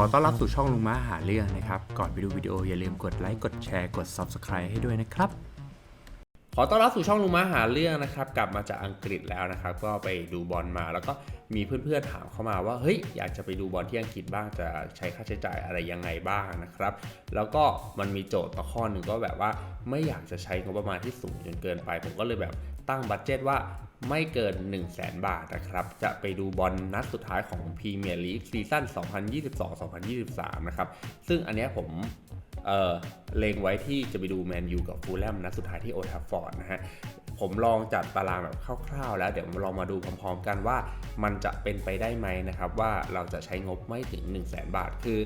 อต้อนรับสู่ช่องลุงม้าหาเรื่องนะครับ ก่อนไปดูวิดีโออย่าลืมกดไลค์กดแชร์กด Subscribe ให้ด้วยนะครับ ขอต้อนรับสู่ช่องลุงม้าหาเรื่องนะครับ กลับมาจากอังกฤษแล้วนะครับ ก็ไปดูบอลมาแล้วก็มีเพื่อนๆถามเข้ามาว่าเฮ้ยอยากจะไปดูบอลที่อังกฤษบ้างจะใช้ค่าใช้จ่ายอะไรยังไงบ้างนะครับ แล้วก็มันมีโจทย์มาข้อหนึ่งก็แบบว่าไม่อยากจะใช้งบประมาณที่สูงจนเกินไป ผมก็เลยแบบตั้งบัตเจตว่า ไม่เกิน 1 0 0 0 0แบาทนะครับ จะไปดูบอลนัดสุดท้ายของพรีเมียร์ลีกซีซั่น 2022-2023 นะครับ ซึ่งอันนี้ผมเออเลงไว้ที่จะไปดูแมนยูกับฟูลแลมนัดสุดท้ายที่โอทัฟฟอร์ดนะฮะ ผมลองจัดตารางแบบคร่าวๆ แล้วเดี๋ยวมาลองมาดูพร้อมๆกันว่ามันจะเป็นไปได้ไหมนะครับ ว่าเราจะใช้งบไม่ถึง 1 0 0 0 0แบาท คือ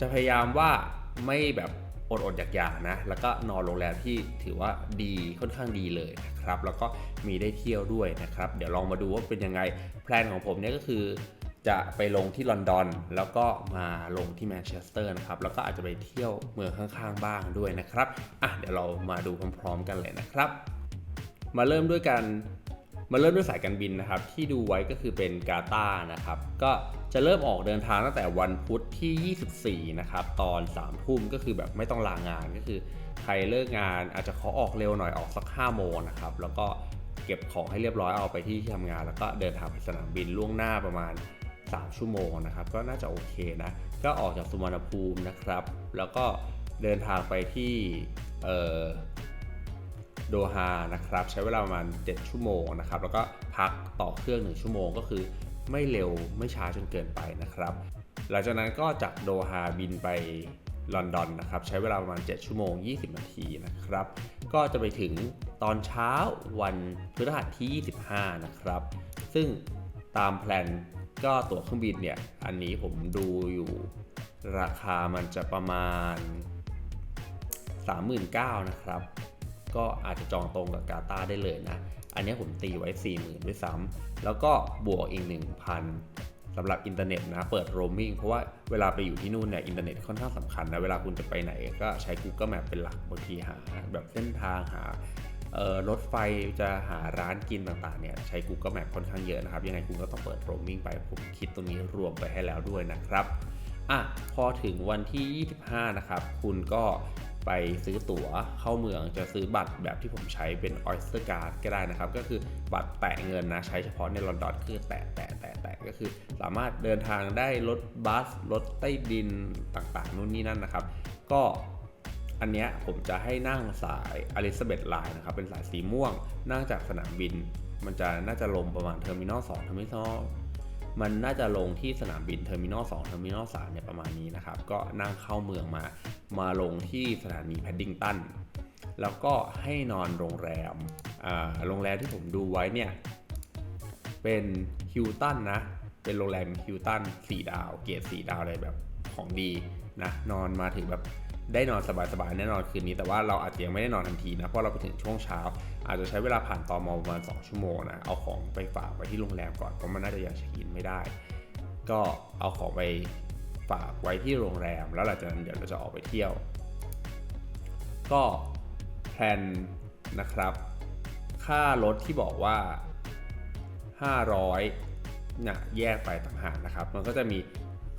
จะพยายามว่าไม่แบบ อดๆอยากๆนะ แล้วก็นอนโรงแรมที่ถือว่าดีค่อนข้างดีเลยนะครับ แล้วก็มีได้เที่ยวด้วยนะครับ เดี๋ยวลองมาดูว่าเป็นยังไง แพลนของผมเนี่ยก็คือจะไปลงที่ลอนดอน แล้วก็มาลงที่แมนเชสเตอร์นะครับ แล้วก็อาจจะไปเที่ยวเมืองข้างๆบ้างด้วยนะครับ อะเดี๋ยวเรามาดูพร้อมๆกันเลยนะครับ มาเริ่มด้วยกันมาเริ่มด้วยสายการบินนะครับ ที่ดูไว้ก็คือเป็นกาตานะครับ ก็ จะเริ่มออกเดินทางตั้งแต่วันพุธที่ 24 นะครับ ตอน3ทุ่มก็คือแบบไม่ต้องลางานก็คือ ใครเลิกงานอาจจะขอออกเร็วหน่อยออกสัก 5 โมงนะครับ แล้วก็เก็บของให้เรียบร้อยเอาไปที่ที่ทำงาน แล้วก็เดินทางไปสนามบินล่วงหน้าประมาณ 3 ชั่วโมงนะครับ ก็น่าจะโอเคนะ ก็ออกจากสุวรรณภูมินะครับ แล้วก็เดินทางไปที่เออโดฮานะครับ ใช้เวลาประมาณ 7 ชั่วโมงนะครับ แล้วก็พักต่อเครื่อง 1 ชั่วโมงก็คือ ไม่เร็วไม่ช้าจนเกินไปนะครับ หลังจากนั้นก็จากโดฮาบินไปลอนดอนนะครับใช้เวลาประมาณ 7 ชั่วโมง 20 นาทีนะครับ ก็จะไปถึงตอนเช้าวันพฤหัสที่ 25 นะครับ ซึ่งตามแพลนก็ตั๋วเครื่องบินเนี่ย อันนี้ผมดูอยู่ราคามันจะประมาณ 39,000นะครับ ก็อาจจะจองตรงกับกาตาร์ได้เลยนะ อันนี้ผมตีไว้ 40,000 ด้วยซ้ำแล้วก็บวกอีก 1,000สำหรับอินเทอร์เน็ตนะเปิดโรมมิ่งเพราะว่าเวลาไปอยู่ที่นู่นเนี่ยอินเทอร์เน็ตค่อนข้างสำคัญนะเวลาคุณจะไปไหนก็ใช้ Google Map เป็นหลักบางทีหาแบบเส้นทางหารถไฟจะหาร้านกินต่างๆเนี่ยใช้ Google Map ค่อนข้างเยอะนะครับ ยังไงคุณก็ต้องเปิดโรมมิ่งไปผมคิดตรงนี้รวมไปให้แล้วด้วยนะครับอะพอถึงวันที่ 25 นะครับ คุณก็ ไปซื้อตั๋วเข้าเมืองจะซื้อบัตรแบบที่ผมใช้เป็น Oyster Card ก็ได้นะครับ ก็คือบัตรแตะเงินนะ ใช้เฉพาะในลอนดอนคือแตะแตะแตะแตะก็คือ สามารถเดินทางได้รถบัสรถใต้ดินต่างๆ นู่นนี่นั่นนะครับ ก็อันเนี้ยผมจะให้นั่งสายอลิซาเบธไลน์นะครับ เป็นสายสีม่วง นั่งจากสนามบิน มันจะน่าจะลงประมาณเทอร์มินอล2เทอร์มินอล มันน่าจะลงที่สนามบินเทอร์มินอล2เทอร์มินอล3เนี่ยประมาณนี้นะครับ ก็นั่งเข้าเมืองมา มาลงที่สถานีแพดดิงตัน แล้วก็ให้นอนโรงแรมอ่าโรงแรมที่ผมดูไว้เนี่ย เป็นฮิลตันนะ เป็นโรงแรมฮิลตัน4ดาว เกรด4ดาวอะไรแบบของดีนะ นอนมาถึงแบบ ได้นอนสบายๆแน่นอนคืนนี้ แต่ว่าเราอาจจะยังไม่ได้นอนทันทีนะ เพราะเราไปถึงช่วงเช้า อาจจะใช้เวลาผ่านตอมอประมาณ 2 ชั่วโมงนะ เอาของไปฝากไว้ที่โรงแรมก่อนเพราะมันน่าจะยังเช็คอินไม่ได้ ก็เอาของไปฝากไว้ที่โรงแรม แล้วหลังจากนั้นเดี๋ยวเราจะออกไปเที่ยว ก็แพลนนะครับค่ารถที่บอกว่า 500เนี่ยแยกไปต่างหากนะครับ มันก็จะมี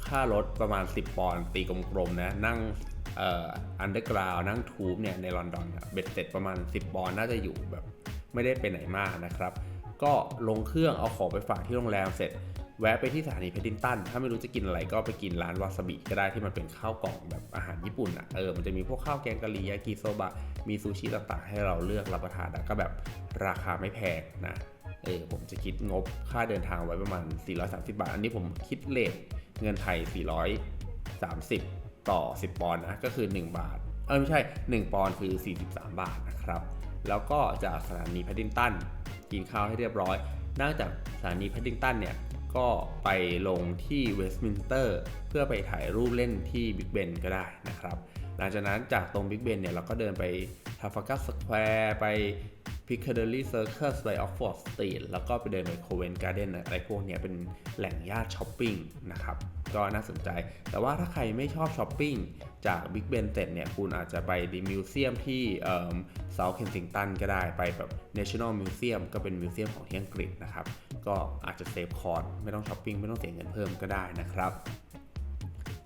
ค่ารถประมาณ 10 ปอนด์ตีกลมๆนะ นั่ง อันเดอร์กราวนั่งทูบเนี่ยในลอนดอนเบ็ดเสร็จประมาณ 10ปอนด์น่าจะอยู่แบบไม่ได้ไปไหนมากนะครับ ก็ลงเครื่องเอาของไปฝากที่โรงแรมเสร็จ แวะไปที่สถานีเพดินตัน ถ้าไม่รู้จะกินอะไรก็ไปกินร้านวาซาบิก็ได้ที่มันเป็นข้าวกล่องแบบอาหารญี่ปุ่นอะเออมันจะมีพวกข้าวแกงกะหรี่ยากิโซบะมีซูชิต่างๆ ให้เราเลือกรับประทานก็แบบราคาไม่แพงนะเออผมจะคิดงบค่าเดินทางไว้ประมาณ 430 บาท อันนี้ผมคิดเลทเงินไทย 430 ต่อ 10 ปอนด์นะก็คือ 1 บาท เออไม่ใช่ 1 ปอนด์คือ 43 บาทนะครับ แล้วก็จากสถานีแพดดิงตันกินข้าวให้เรียบร้อยนั่งจากสถานีแพดดิงตันเนี่ยก็ไปลงที่เวสต์มินสเตอร์เพื่อไปถ่ายรูปเล่นที่บิ๊กเบนก็ได้นะครับ หลังจากนั้นจากตรงบิ๊กเบนเนี่ยเราก็เดินไปทาฟากัสสแควร์ไป Piccadilly Circus ไป Oxford Street แล้วก็ไปเดินไป Covent Garden อะไรพวกเนี้ยเป็นแหล่งย่านช้อปปิ้งนะครับ ก็น่าสนใจ แต่ว่าถ้าใครไม่ชอบช้อปปิ้งจาก Big Ben เสร็จเนี่ย คุณอาจจะไปดีมิวเซียมที่เอ่อ South Kensington ก็ได้ไปแบบ National Museum ก็เป็นมิวเซียมของที่อังกฤษนะครับ ก็อาจจะเซฟคอร์สไม่ต้องช้อปปิ้งไม่ต้องเสียเงินเพิ่มก็ได้นะครับ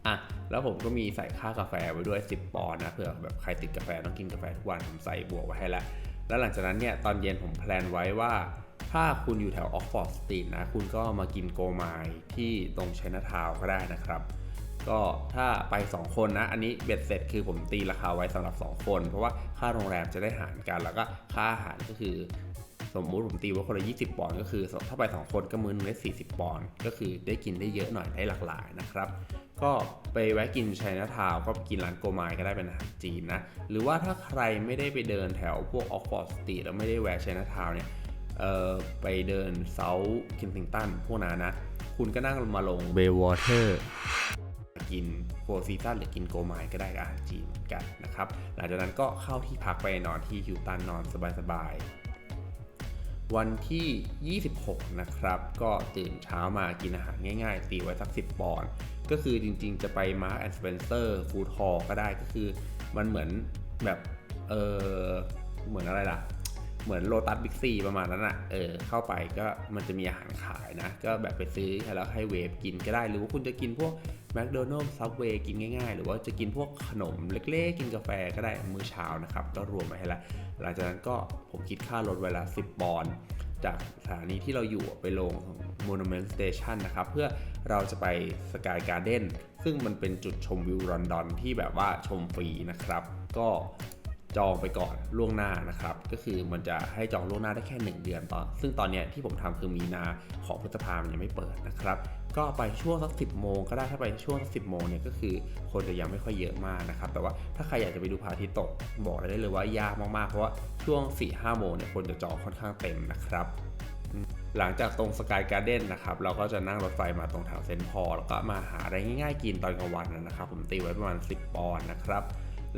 อะแล้วผมก็มีใส่ค่ากาแฟไว้ด้วย 10 ปอนด์นะเผื่อแบบใครติดกาแฟต้องกินกาแฟทุกวันผมใส่บวกไว้ให้แล้วแล้วหลังจากนั้นเนี่ยตอนเย็นผมแพลนไว้ว่า ถ้าคุณอยู่แถวออกฟอร์ดสตรีทนะ คุณก็มากินโกไมล์ที่ตรงชัยนาทาวก็ได้นะครับ ก็ถ้าไป 2 คนนะ อันนี้เบ็ดเสร็จคือผมตีราคาไว้สำหรับ 2 คน เพราะว่าค่าโรงแรมจะได้หารกัน แล้วก็ค่าอาหารก็คือ สมมุติผมตีว่าคนละ 20 ปอนด์ก็คือ ถ้าไป 2 คนก็มื้อนึงได้ 40 ปอนด์ก็คือได้กินได้เยอะหน่อยได้หลากหลายนะครับก็ไปแวะกินชัยนาทาวก็กินร้านโกมล์ก็ได้เป็นอาหารจีนนะ หรือว่าถ้าใครไม่ได้ไปเดินแถวพวกออกฟอร์ดสตรีทแล้วไม่ได้แวะชัยนาทาวเนี่ย ไปเดินเซาท์คินซิงตันพวกนั้นนะ คุณก็นั่งมาลงเบลวอเตอร์กินโฟซีซันหรือกินโกไมล์ก็ได้กับอาหารจีนเหมือนกันนะครับ หลังจากนั้นก็เข้าที่พักไปนอนที่ฮิวตันนอนสบายๆ วันที่ 26 นะครับ ก็ตื่นเช้ามากินอาหารง่ายๆ ตีไว้สัก 10 ปอนด์ก็คือจริงๆ จะไป Mark and Spencer Food Hall ก็ได้ก็คือมันเหมือนแบบ เออเหมือนอะไรล่ะ เหมือนโลตัสบิ๊กซีประมาณนั้นอะ่ะเออเข้าไปก็มันจะมีอาหารขายนะ ก็แบบไปซื้อแล้วให้เวฟกินก็ได้ หรือว่าคุณจะกินพวกแมคโดนัลล์ซับเวย์กินง่ายๆ หรือว่าจะกินพวกขนมเล็กๆ กินกาแฟก็ได้มื้อเช้านะครับ ก็รวมไปให้ละ หลังจากนั้นก็ผมคิดค่ารถเวลา 10 ปอนด์จากสถานีที่เราอยู่ไปลง Monument Station นะครับ เพื่อเราจะไปสกายการ์เด้นซึ่งมันเป็นจุดชมวิวลอนดอนที่แบบว่าชมฟรีนะครับ ก็ จองไปก่อนล่วงหน้านะครับ ก็คือมันจะให้จองล่วงหน้าได้แค่ 1 เดือนตอน ซึ่งตอนเนี้ยที่ผมทำคือมีนาของพฤษภามันยังไม่เปิดนะครับ ก็ไปช่วงสัก10โมงก็ได้ถ้าไปช่วงสัก10โมงเนี่ยก็คือคนจะยังไม่ค่อยเยอะมากนะครับ แต่ว่าถ้าใครอยากจะไปดูพระอาทิตย์ตกบอกได้เลยว่ายากมากๆ เพราะว่าช่วง4-5โมงเนี่ยคนจะจองค่อนข้างเต็มนะครับหลังจากตรงสกายการ์เด้นนะครับเราก็จะนั่งรถไฟมาตรงแถวเซนพอลแล้วก็มาหาอะไรง่ายๆกินตอนกลางวันนะครับ ผมตีไว้ประมาณ 10 ปอนด์นะครับ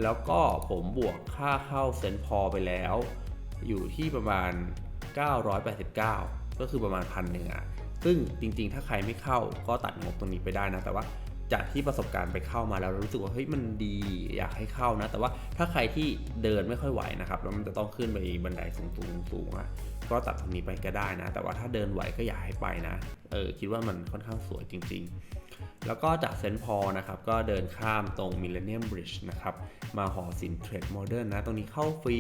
แล้วก็ผมบวกค่าเข้าเซนพอไปแล้ว อยู่ที่ประมาณ 989 ก็คือประมาณพันหนึ่งอะซึ่งจริงๆ ถ้าใครไม่เข้าก็ตัดงบตรงนี้ไปได้นะ แต่ว่าจากที่ประสบการณ์ไปเข้ามาแล้วรู้สึกว่าเฮ้ยมันดีอยากให้เข้านะ แต่ว่าถ้าใครที่เดินไม่ค่อยไหวนะครับแล้วมันจะต้องขึ้นไปบันไดสูงๆสูงอะก็ตัดตรงนี้ไปก็ได้นะ แต่ว่าถ้าเดินไหวก็อยากให้ไปนะเออคิดว่ามันค่อนข้างสวยจริง ๆ แล้วก็จากเซนต์พอนะครับก็เดินข้ามตรงมิเลเนียมบริดจ์นะครับ มาหอศิลป์เทรดโมเดิร์นนะ ตรงนี้เข้าฟรี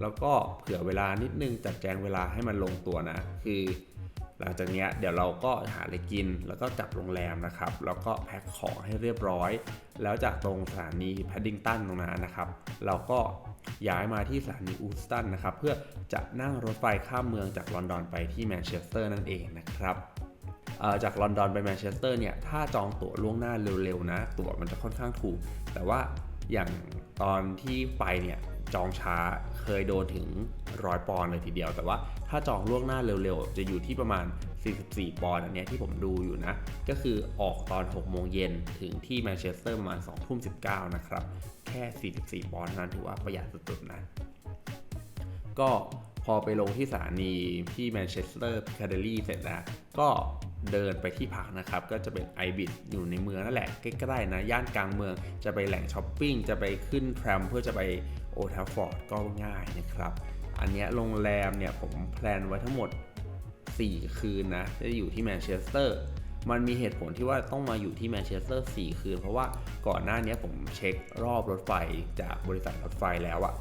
แล้วก็เผื่อเวลานิดนึงจัดแจงเวลาให้มันลงตัวนะ คือ หลังจากนี้เดี๋ยวเราก็หาอะไรกิน แล้วก็จัดโรงแรมนะครับ แล้วก็แพ็คของให้เรียบร้อย แล้วจากตรงสถานีแพดดิงตันตรงนั้นนะครับ เราก็ย้ายมาที่สถานีอูสตันนะครับ เพื่อจะนั่งรถไฟข้ามเมืองจากลอนดอนไปที่แมนเชสเตอร์นั่นเองนะครับจากลอนดอนไปแมนเชสเตอร์เนี่ย ถ้าจองตั๋วล่วงหน้าเร็วๆนะ ตั๋วมันจะค่อนข้างถูก แต่ว่า อย่างตอนที่ไปเนี่ยจองช้าเคยโดนถึงร้อยปอนเลยทีเดียว แต่ว่าถ้าจองล่วงหน้าเร็วๆ จะอยู่ที่ประมาณ 44 ปอนด์อันนี้ที่ผมดูอยู่นะ ก็คือออกตอน 6 โมงเย็นถึงที่แมนเชสเตอร์ประมาณ2ทุ่ม19 นะครับ แค่ 44 ปอนด์นั้นถือว่าประหยัดสุดๆนะ ก็ พอไปลงที่สถานีที่แมนเชสเตอร์พิคาเดลี่เสร็จแล้ว ก็เดินไปที่พักนะครับ ก็จะเป็นไอบิ t อยู่ในเมืองนั่นแหละใกล้ๆนะ ย่านกลางเมืองจะไปแหล่งช้อปปิ้ง จะไปขึ้นแทรมเพื่อจะไปโอทาฟอร์ดก็ง่ายนะครับ อันนี้โรงแรมเนี่ยผมแพลนไว้ทั้งหมด 4 คืนนะ จะอยู่ที่แมนเชสเตอร์มันมีเหตุผลที่ว่าต้องมาอยู่ที่แมนเชสเตอร์4คืน เพราะว่าก่อนหน้านี้ผมเช็ครอบรถไฟจากบริษัทรถไฟแล้วอะ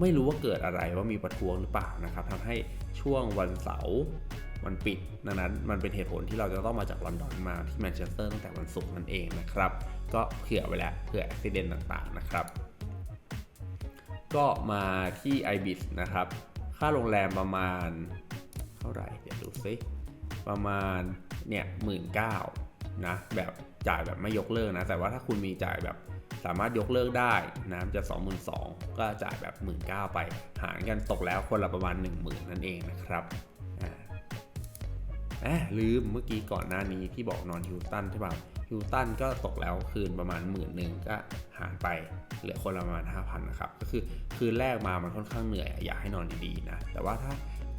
ไม่รู้ว่าเกิดอะไรว่ามีประท้วงหรือเปล่านะครับทำให้ช่วงวันเสาร์มันปิดดังนั้นมันเป็นเหตุผลที่เราจะต้องมาจากลอนดอนมาที่แมนเชสเตอร์ตั้งแต่วันศุกร์นั่นเองนะครับ ก็เผื่อไว้แล้วเผื่ออุบิเหตุต่างๆนะครับ ก็มาที่ IBIS นะครับ ค่าโรงแรมประมาณเท่าไหร่เดี๋ยวดูซิประมาณเนี่ยหมื่นเก้านะแบบจ่ายแบบไม่ยกเลิกนะ แต่ว่าถ้าคุณมีจ่ายแบบ สามารถยกเลิกได้นะจะ 22,000ก็จ่ายแบบ 19,000 ไป หารกันตกแล้วคนละประมาณ 10,000 นั่นเองนะครับอ่าแอบลืมเมื่อกี้ก่อนหน้านี้ที่บอกนอนฮิวตันใช่ป่ะฮิวตันก็ตกแล้วคืนประมาณหมื่นหนึ่งก็หารไปเหลือคนละประมาณ 5,000นะครับก็คือคืนแรกมามันค่อนข้างเหนื่อยอะอยากให้นอนดีๆนะแต่ว่าถ้า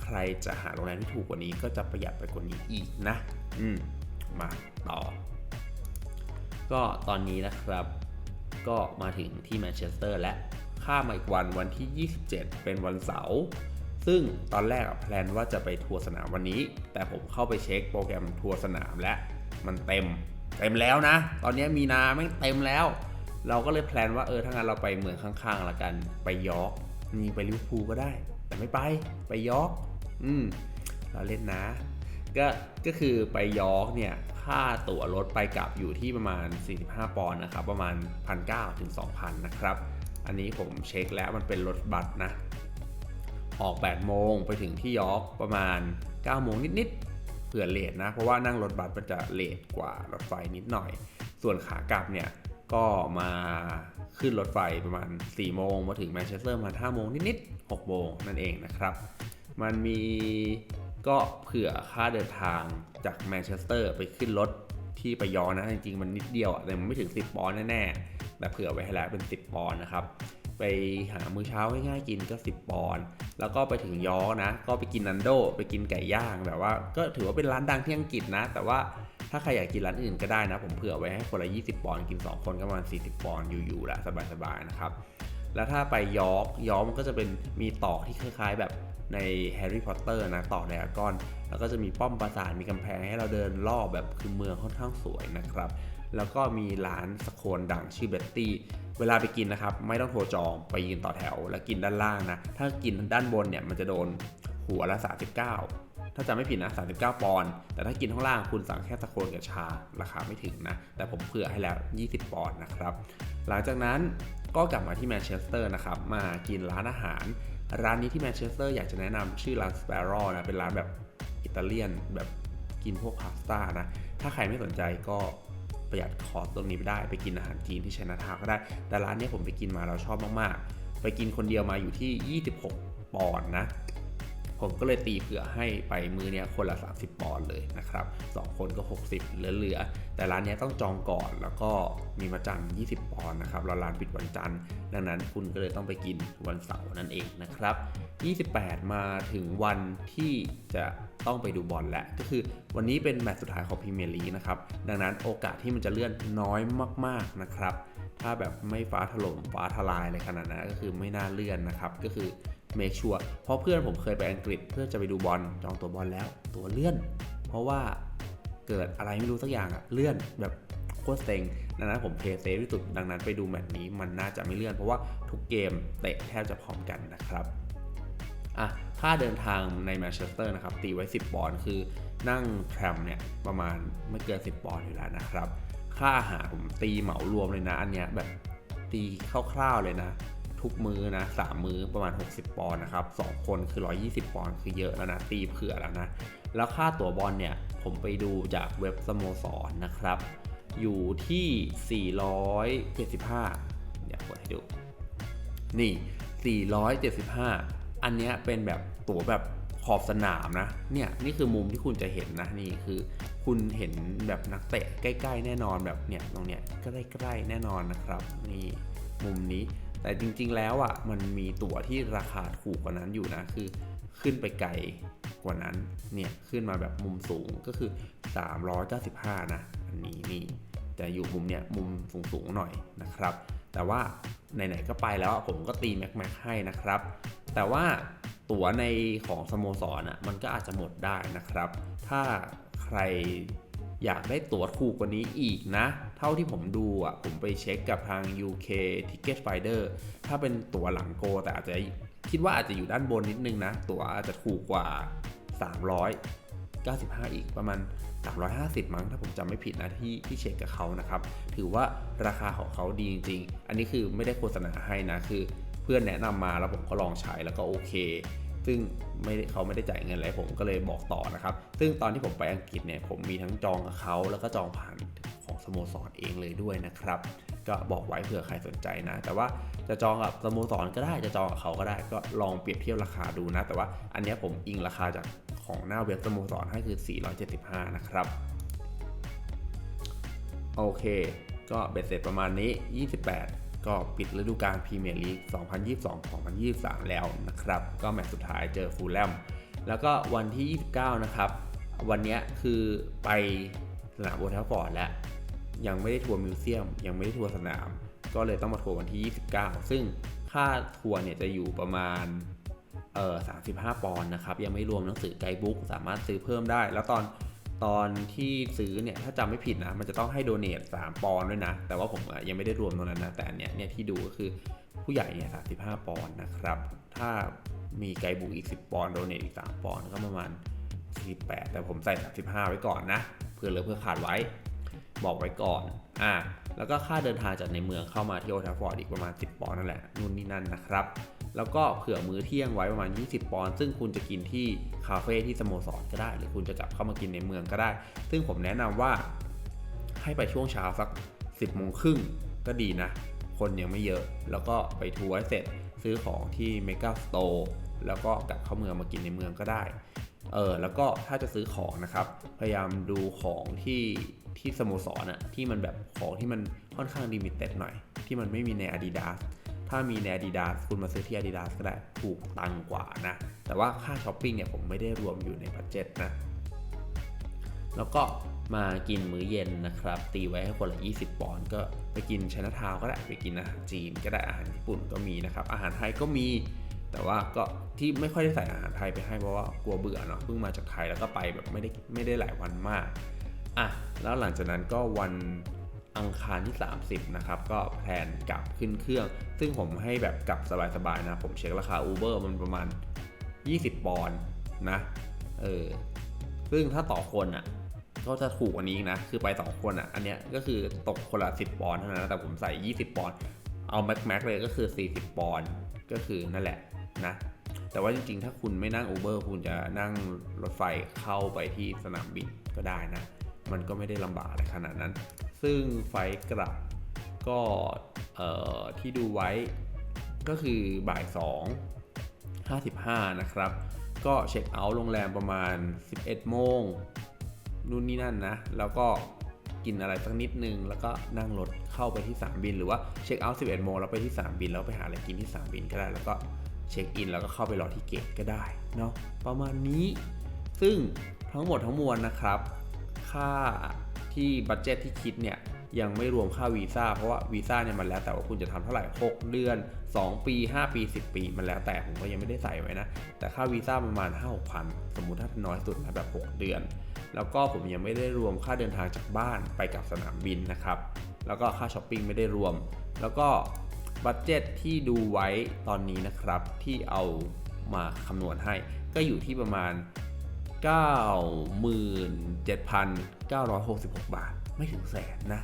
ใครจะหาโรงแรมที่ถูกกว่านี้ก็จะประหยัดไปกว่านี้อีกนะ อืมมาต่อ ก็ตอนนี้นะครับ ก็มาถึงที่แมนเชสเตอร์และข้ามมาอีกวันวันที่ 27 เป็นวันเสาร์ซึ่งตอนแรกแพลนว่าจะไปทัวร์สนามวันนี้ แต่ผมเข้าไปเช็คโปรแกรมทัวร์สนามและมันเต็ม เต็มแล้วนะ ตอนนี้มีนาแม่งเต็มแล้ว เราก็เลยแพลนว่าเออถ้างั้นเราไปเมืองข้างๆละกันไปยอร์กนี่ไปลิเวอร์พูลก็ได้ แต่ไม่ไปไปยอร์กอืมเราเล่นนะ ก็ก็คือไปยอร์กเนี่ย ค่าตั๋วรถไปกลับอยู่ที่ประมาณ 45 ปอนด์นะครับ ประมาณ 1,900ถึง2,000 นะครับ อันนี้ผมเช็คแล้วมันเป็นรถบัสนะ ออก 8 โมงไปถึงที่ยอร์กประมาณ 9 โมงนิดๆเผื่อเลทนะ เพราะว่านั่งรถบัสมันจะเลทกว่ารถไฟนิดหน่อย ส่วนขากลับเนี่ยก็มาขึ้นรถไฟประมาณ 4 โมงมาถึงแมนเชสเตอร์ประมาณ5โมงนิดๆ6โมงนั่นเองนะครับ มันมี ก็เผื่อค่าเดินทางจากแมนเชสเตอร์ไปขึ้นรถที่ไปยอนะ จริงๆ มันนิดเดียวอะแต่มันไม่ถึง 10 ปอนด์แน่ๆแต่เผื่อไว้ให้แล้วเป็น 10 ปอนด์นะครับ ไปหามื้อเช้าง่ายๆกินก็ 10 ปอนด์แล้วก็ไปถึงยอนะ ก็ไปกินนันโด ไปกินไก่ย่างแบบว่า ก็ถือว่าเป็นร้านดังที่อังกฤษนะ แต่ว่าถ้าใครอยากกินร้านอื่นก็ได้นะ ผมเผื่อไว้ให้คนละ 20 ปอนด์กิน 2 คนก็ประมาณ 40 ปอนด์อยู่ๆละสบายๆนะครับแล้วถ้าไปยอร์กยอร์กมันก็จะเป็นมีตอกที่คล้ายๆแบบ ในแฮร์รี่พอตเตอร์นะต่อกไดอากอน แล้วก็จะมีป้อมปราสาทมีกำแพงให้เราเดินรอบแบบคือเมืองค่อนข้างสวยนะครับ แล้วก็มีร้านสโคนดังชื่อเบตตี้เวลาไปกินนะครับ ไม่ต้องโทรจองไปยืนต่อแถว แล้วกินด้านล่างนะ ถ้ากินด้านบนเนี่ยมันจะโดนหัวละ 39 ถ้าจำไม่ผิดนะ 39 ปอนด์แต่ถ้ากินข้างล่างคุณสั่งแค่สโคนกับชาราคาไม่ถึงนะ แต่ผมเผื่อให้แล้ว 20 ปอนด์นะครับ หลังจากนั้นก็กลับมาที่แมนเชสเตอร์นะครับ มากินร้านอาหาร ร้านนี้ที่แมนเชสเตอร์อยากจะแนะนำชื่อร้านสเปรอนะ เป็นร้านแบบอิตาเลียนแบบกินพวกพาสต้านะ ถ้าใครไม่สนใจก็ประหยัดคอร์สตรงนี้ไปได้ ไปกินอาหารจีนที่ชนาทาก็ได้ แต่ร้านนี้ผมไปกินมาเราชอบมากๆ ไปกินคนเดียวมาอยู่ที่ 26 ปอนด์นะ ผมก็เลยตีเผื่อให้ไปมือเนี้ยคนละ 30 ปอนด์เลยนะครับ2คนก็ 60 เหลือๆ แต่ร้านเนี้ยต้องจองก่อนแล้วก็มีมาจำ20 ปอนด์นะครับ ร้านปิดวันจันทร์ ดังนั้นคุณก็เลยต้องไปกินวันเสาร์นั่นเองนะครับ 28 มาถึงวันที่จะต้องไปดูบอลแล้ว ก็คือวันนี้เป็นแมตช์สุดท้ายของพรีเมียร์ลีกนะครับ ดังนั้นโอกาสที่มันจะเลื่อนน้อยมากๆนะครับ ถ้าแบบไม่ฟ้าถล่มฟ้าทลายอะไรขนาดนั้นก็คือไม่น่าเลื่อนนะครับ ก็คือ make sure เพราะเพื่อนผมเคยไปอังกฤษเพื่อจะไปดูบอลจองตัวบอลแล้ว ตัวเลื่อน เพราะว่าเกิดอะไรไม่รู้สักอย่างอะเลื่อนแบบโคตรเซ็งดังนั้นผมเพย์เซฟที่สุดดังนั้นไปดูแมตช์นี้มันน่าจะไม่เลื่อน เพราะว่าทุกเกมเตะแทบจะพร้อมกันนะครับอะค่าเดินทางในแมนเชสเตอร์นะครับตีไว้ 10 ปอนด์คือนั่งแทรมเนี่ยประมาณไม่เกิน 10 ปอนด์อยู่แล้วนะครับ ค่าอาหารผมตีเหมารวมเลยนะอันเนี้ยแบบตีคร่าวๆเลยนะ ทุกมือนะสามมือประมาณ 60 ปอนด์นะครับสองคนคือ 120 ปอนด์คือเยอะแล้วนะตีเผื่อแล้วนะ แล้วค่าตั๋วบอลเนี่ย ผมไปดูจากเว็บสโมสรนะครับ อยู่ที่ 475 เดี๋ยวกดให้ดู นี่ 475 อันนี้เป็นแบบตั๋วแบบขอบสนามนะ เนี่ยนี่คือมุมที่คุณจะเห็นนะนี่คือคุณเห็นแบบนักเตะใกล้ ๆ แน่นอนแบบเนี่ยตรงเนี้ยใกล้ๆแน่นอนนะครับ นี่มุมนี้ แต่จริง ๆ แล้วอะมันมีตั๋วที่ราคาถูกกว่านั้นอยู่นะคือขึ้นไปไกลกว่านั้นเนี่ยขึ้นมาแบบมุมสูงก็คือ 395 นะอันนี้นี่แต่อยู่มุมเนี้ยมุมสูงๆหน่อยนะครับ แต่ว่าไหนๆก็ไปแล้วผมก็ตีแม็กแม็กให้นะครับ แต่ว่าตั๋วในของสโมสรอะมันก็อาจจะหมดได้นะครับ ถ้าใคร อยากได้ตั๋วถูกกว่านี้อีกนะ เท่าที่ผมดูอะ ผมไปเช็คกับทาง UK Ticket Finder ถ้าเป็นตั๋วหลังโก แต่อาจจะคิดว่าอาจจะอยู่ด้านบนนิดนึงนะ ตั๋วอาจจะถูกกว่า 395 อีกประมาณ 350 มั้งถ้าผมจำไม่ผิดนะที่ที่เช็คกับเขานะครับ ถือว่าราคาของเขาดีจริง ๆ อันนี้คือไม่ได้โฆษณาให้นะคือเพื่อนแนะนำมาแล้วผมก็ลองใช้แล้วก็โอเค ซึ่งไม่ได้เขาไม่ได้จ่ายเงินอะไรผมก็เลยบอกต่อนะครับ ซึ่งตอนที่ผมไปอังกฤษเนี่ยผมมีทั้งจองกับเขาแล้วก็จองผ่านของสโมสรเองเลยด้วยนะครับ ก็บอกไว้เผื่อใครสนใจนะ แต่ว่าจะจองกับสโมสรก็ได้จะจองกับเขาก็ได้ ก็ลองเปรียบเทียบราคาดูนะ แต่ว่าอันนี้ผมอิงราคาจากของหน้าเว็บสโมสรให้คือ 475 นะครับ โอเค ก็เบ็ดเสร็จประมาณนี้ 28 ก็ปิดฤดูกาลพรีเมียร์ลีก 2022-2023 แล้วนะครับ ก็แมตช์สุดท้ายเจอฟูลแลม แล้วก็วันที่ 29 นะครับ วันนี้คือไปสนามโอทัฟฟอร์ดแล้ว ยังไม่ได้ทัวร์มิวเซียม ยังไม่ได้ทัวร์สนาม ก็เลยต้องมาทัวร์วันที่ 29 ซึ่งค่าทัวร์เนี่ยจะอยู่ประมาณเอ่อ35 ปอนด์นะครับ ยังไม่รวมหนังสือไกด์บุ๊ก สามารถซื้อเพิ่มได้ แล้วตอน ตอนที่ซื้อเนี่ยถ้าจำไม่ผิดนะ มันจะต้องให้โดเนท3ปอนด้วยนะ แต่ว่าผมยังไม่ได้รวมตรงนั้นนะ แต่อันเนี้ยเนี่ยที่ดูก็คือผู้ใหญ่เนี่ย35ปอนด์นะครับ ถ้ามีไกด์บุ๊กอีก 10 ปอนด์โดเนทอีก 3 ปอนด์ก็ประมาณ 48 แต่ผมใส่ 35 ไว้ก่อนนะ เพื่อเหลือเพื่อขาดไว้ บอกไว้ก่อนอ่าแล้วก็ค่าเดินทางจากในเมืองเข้ามาที่โอทัฟฟอร์ดอีกประมาณ 10 ปอนด์นั่นแหละนู่นนี่นั่นนะครับ แล้วก็เผื่อมื้อเที่ยงไว้ประมาณ 20 ปอนด์ซึ่งคุณจะกินที่คาเฟ่ที่สโมสรก็ได้ หรือคุณจะกลับเข้ามากินในเมืองก็ได้ ซึ่งผมแนะนำว่าให้ไปช่วงเช้าสัก 10โมงครึ่งก็ดีนะ คนยังไม่เยอะแล้วก็ไปทัวร์เสร็จซื้อของที่เมกาสโตร์แล้วก็กลับเข้าเมืองมากินในเมืองก็ได้เออแล้วก็ถ้าจะซื้อของนะครับ พยายามดูของที่ที่สโมสรอะที่มันแบบของที่มันค่อนข้างลิมิเต็ดหน่อย ที่มันไม่มีใน Adidas ถ้ามีใน Adidas คุณมาซื้อที่ Adidas ก็ได้ถูกตังกว่านะ แต่ว่าค่าช้อปปิ้งเนี่ยผมไม่ได้รวมอยู่ในบัตเจ็ตนะ แล้วก็มากินมื้อเย็นนะครับ ตีไว้ให้คนละ 20 ปอนด์ก็ไปกินชนะทาวก็ได้ไปกินอาหารจีนก็ได้อาหารญี่ปุ่นก็มีนะครับ อาหารไทยก็มี แต่ว่าก็ที่ไม่ค่อยได้ใส่อาหารไทยไปให้เพราะว่ากลัวเบื่อเนาะเพิ่งมาจากไทยแล้วก็ไปแบบไม่ได้ไม่ได้หลายวันมากอะแล้วหลังจากนั้นก็วัน อังคารที่ 30 นะครับ ก็แพลนกลับขึ้นเครื่อง ซึ่งผมให้แบบกลับสบายๆนะ ผมเช็คราคา Uber มันประมาณ 20 ปอนด์นะ เออ ซึ่งถ้าต่อคนอะก็จะถูกกว่านี้นะ คือไปสอคนอะ อันเนี้ยก็คือตกคนละ 10 ปอนด์เท่านั้นนะแต่ผมใส่ 20 ปอนด์ เอาแม็กแม็กเลยก็คือ 40 ปอนด์ ก็คือนั่นแหละนะ แต่ว่าจริงๆ ถ้าคุณไม่นั่ง Uber คุณจะนั่งรถไฟเข้าไปที่สนามบินก็ได้นะ มันก็ไม่ได้ลำบากอะไรขนาดนั้น ซึ่งไฟล์กลับก็ที่ดูไว้ก็คือบ่าย 2 55 นะครับ ก็เช็คเอาท์โรงแรมประมาณ 11 โมงนู่นนี่นั่นนะ แล้วก็กินอะไรสักนิดนึง แล้วก็นั่งรถเข้าไปที่สนามบิน หรือว่าเช็คเอาท์11 โมงแล้วไปที่สนามบิน แล้วไปหาอะไรกินที่สนามบินก็ได้ แล้วก็เช็คอินแล้วก็เข้าไปรอที่เกตก็ได้เนาะประมาณนี้ ซึ่งทั้งหมดทั้งมวลนะครับ ค่า ที่บัตเจ็ตที่คิดเนี่ยยังไม่รวมค่าวีซ่าเพราะว่าวีซ่าเนี่ยมันแล้วแต่ว่าคุณจะทำเท่าไหร่ 6 เดือน 2 ปี 5 ปี 10 ปี มันแล้วแต่ผมก็ยังไม่ได้ใส่ไว้นะ แต่ค่าวีซ่าประมาณ 5 6พันสมมุติถ้าน้อยสุดนะแบบ 6 เดือน แล้วก็ผมยังไม่ได้รวมค่าเดินทางจากบ้านไปกับสนามบินนะครับ แล้วก็ค่าช้อปปิ้งไม่ได้รวม แล้วก็บัตเจ็ตที่ดูไว้ตอนนี้นะครับที่เอามาคำนวณให้ก็อยู่ที่ประมาณ 97,966 บาท ไม่ถึงแสนนะ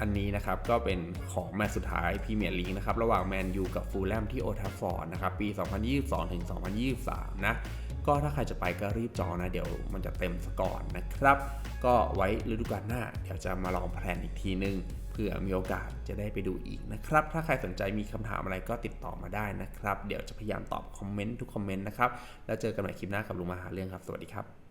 อันนี้นะครับก็เป็นของแมตช์สุดท้ายพรีเมียร์ลีกนะครับ ระหว่างแมนยูกับฟูลแลมที่โอทัฟฟอร์ดนะครับ ปี 2022 ถึง 2023 นะ ก็ถ้าใครจะไปก็รีบจองนะ เดี๋ยวมันจะเต็มซะก่อนนะครับ ก็ไว้ฤดูกาลหน้า เดี๋ยวจะมาลองแพลนอีกทีนึง ผื่อมีโอกาสจะได้ไปดูอีกนะครับ ถ้าใครสนใจมีคำถามอะไรก็ติดต่อมาได้นะครับ เดี๋ยวจะพยายามตอบคอมเมนต์ทุกคอมเมนต์นะครับ แล้วเจอกันใหม่คลิปหน้ากับลุงมาหาเรื่องครับ สวัสดีครับ